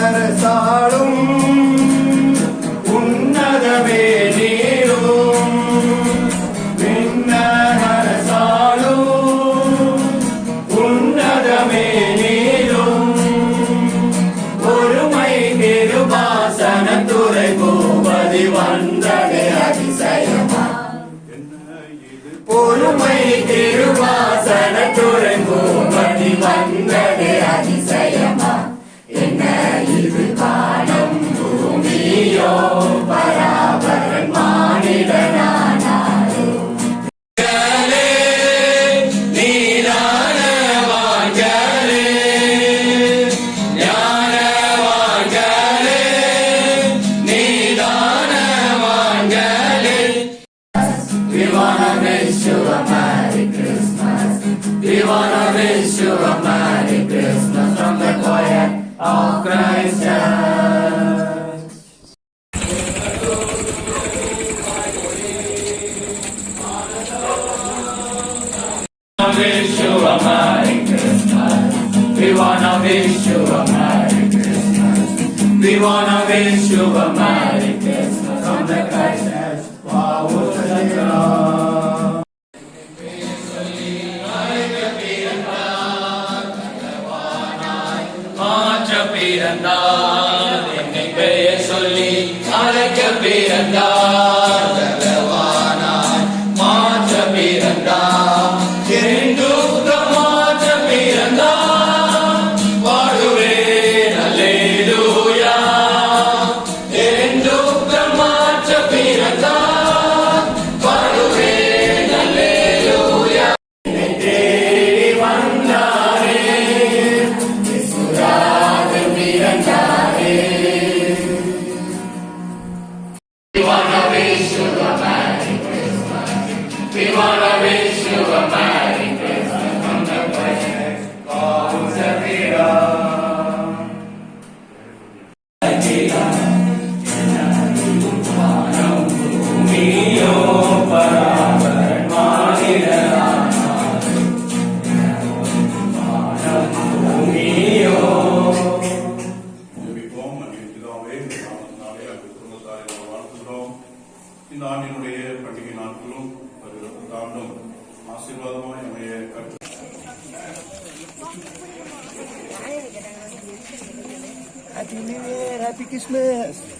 அரசாளும் உன்னதமே நீரும் விண்ணக அரசாளும் உன்னதமே நீரும் ஒருமை திருவாசன துறை Boopathi We wanna wish you a Merry Christmas from the of. Wish you a Merry Christmas. We wanna wish you a Merry Christmas. We wanna wish you a Merry Christmas from the Christ. மாற்ற பிறந்தார். என்னை பெயர் சொல்லி அழைக்க பிறந்தார். இந்த ஆண்டினுடைய பண்டிகை நாட்களும் வருகிற புத்தாண்டும் ஆசீர்வாதமாய் அமைய கற்று Happy New Year, Happy Christmas.